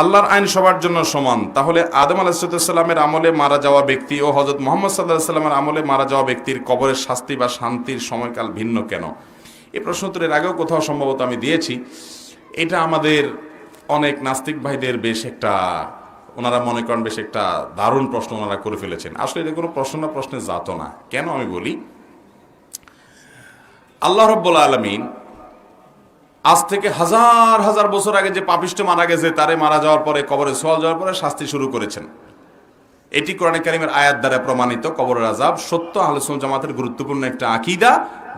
আল্লাহর আইন সবার জন্য সমান। তাহলে আদম আলাহিসাল্লামের আমলে মারা যাওয়া ব্যক্তি ও হজরত মোহাম্মদ সাল্লাহ সাল্লামের আমলে মারা যাওয়া ব্যক্তির কবরের শাস্তি বা শান্তির সময়কাল ভিন্ন কেন? এই প্রশ্ন উত্তরের আগেও কোথাও সম্ভবত আমি দিয়েছি। এটা আমাদের অনেক নাস্তিক ভাইদের বেশ একটা, ওনারা মনে করেন বেশ একটা দারুণ প্রশ্ন ওনারা করে ফেলেছেন। আসলে এটা কোনো প্রশ্ন না, প্রশ্নের জাত না। কেন আমি বলি? আল্লাহ রব্বুল আলমিন আজ থেকে হাজার হাজার বছর আগে যে পাপিষ্ট মারা গেছে, তারে মারা যাওয়ার পরে, কবরে সোয়াল যাওয়ার পরে শাস্তি শুরু করেছেন। এটি কোরআন কারিমের আয়াত দ্বারা প্রমাণিত, কবরের আজাব সত্য আলোচনা জামাতের গুরুত্বপূর্ণ একটা আকিদা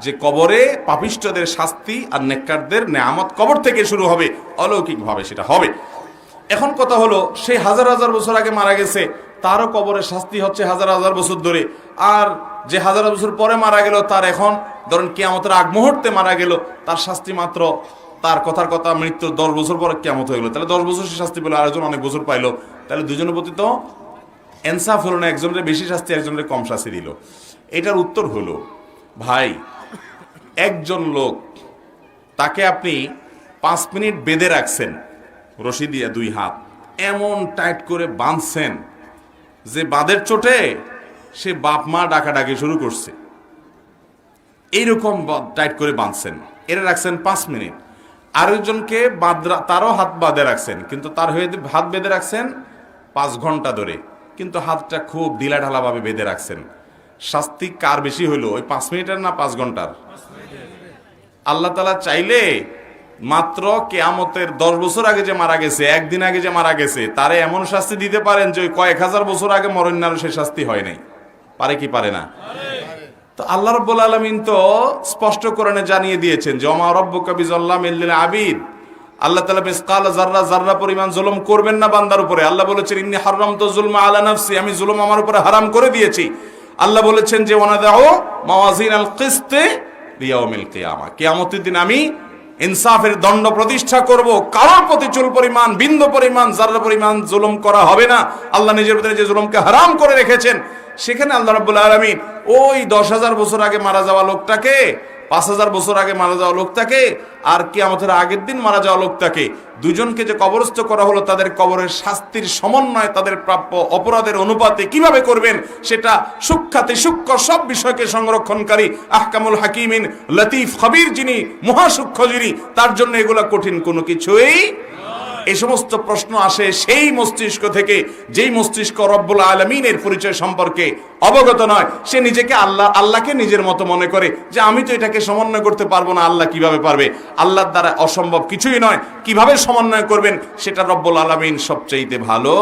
যে কবরে পাপিষ্টদের শাস্তি আর নেককারদের নেয়ামত কবর থেকে শুরু হবে, অলৌকিকভাবে সেটা হবে। এখন কথা হলো সেই হাজার হাজার বছর আগে মারা গেছে, তারও কবরের শাস্তি হচ্ছে হাজার হাজার বছর ধরে। আর যে হাজার বছর পরে মারা গেল, তার এখন, ধরেন কেয়ামতের আগ মুহূর্তে মারা গেল, তার শাস্তি মাত্র তার কথার কথা মৃত্যুর দশ বছর পরে কেমত হয়ে গেলো তাহলে দশ বছর সে শাস্তি পেল, আরেকজন অনেক বছর পাইলো। তাহলে দুজনের প্রতি তো এনসাফ হলো না, একজনের বেশি শাস্তি একজনের কম শাস্তি দিল। এটার উত্তর হলো, ভাই, একজন লোক, তাকে আপনি পাঁচ মিনিট বেঁধে রাখছেন, রশি দিয়ে দুই হাত, এমন টাইট করে বাঁধছেন যে বাঁধের চোটে সে বাপ মা ডাকাডাকি শুরু করছে। এইরকম টাইট করে বাঁধছেন। এরা রাখছেন পাঁচ মিনিট। আরেকজনকে বাঁধ তারও হাত বাঁধে রাখছেন, কিন্তু তার হয়ে হাত বেঁধে রাখছেন পাঁচ ঘণ্টা ধরে। কিন্তু হাতটা খুব ঢিলাঢালাভাবে বেঁধে রাখছেন। শাস্তি কার বেশি হইল? ওই পাঁচ মিনিটের না পাঁচ ঘণ্টার? আল্লাহ তালা চাইলে মাত্র কেয়ামতের দশ বছর আগে যে মারা গেছে, একদিন আগে যে মারা গেছে, তারে এমন শাস্তি দিতে পারেন যে ওই কয়েক হাজার বছর আগে মরণারও সে শাস্তি হয় নাই। পারে কি পারে না? তো আল্লাহ রব্বুল আলমিন তো স্পষ্ট কোরআনে জানিয়ে দিয়েছেন যে অমা রব্ব কবিজল্লাম আবিদ আল্লাহ তালা মিসকাল জাররা জাররা পরিমাণ জুলুম করবেন না বান্দার উপরে। আল্লাহ বলেছেন, ইন্নি হারাম তো জুলমা আলা নাফসি। আমি জুলুম আমার উপরে হারাম করে দিয়েছি। আল্লাহ বলেছেন যে ওনা দাও মাওয়াজিন আল কিস্তে লিয়াউমিল কিয়ামা। কিয়ামতের দিন আমি ইনসাফের দণ্ড প্রতিষ্ঠা করব, কারোর প্রতি চুল পরিমাণ, বিন্দু পরিমাণ, যার পরিমাণ জুলুম করা হবে না। আল্লাহ নিজের যে জুলুমকে হারাম করে রেখেছেন, সেখানে আল্লাহ রাব্বুল আলামিন ওই দশ হাজার বছর আগে মারা যাওয়া লোকটাকে পাঁচ হাজার বছর আগে মারা যাওয়া লোকটাকে আর কি আমাদের আগের দিন মারা যাওয়া লোকটাকে। দুজনকে যে কবরস্থ করা হলো, তাদের কবরের শাস্তির সমন্বয় তাদের প্রাপ্য অপরাধের অনুপাতে কীভাবে করবেন, সেটা সুখ্যাতি সূক্ষ্ম সব বিষয়কে সংরক্ষণকারী আহকামুল হাকিমিন, লতিফ খবির যিনি মহাসূক্ষ্ম যিনি, তার জন্য এগুলা কঠিন কোনো কিছুই এই সমস্ত প্রশ্ন আসে সেই মস্তিষ্ক থেকে, যেই মস্তিষ্ক রব্বুল আলমিনের পরিচয় সম্পর্কে অবগত নয়, সে নিজেকে আল্লাহ, আল্লাহকে নিজের মতো মনে করে যে আমি তো এটাকে সমন্বয় করতে পারব না, আল্লাহ কীভাবে পারবে? আল্লাহর দ্বারা অসম্ভব কিছুই নয়। কীভাবে সমন্বয় করবেন? সেটা রব্বুল আলমিন সবচাইতে ভালো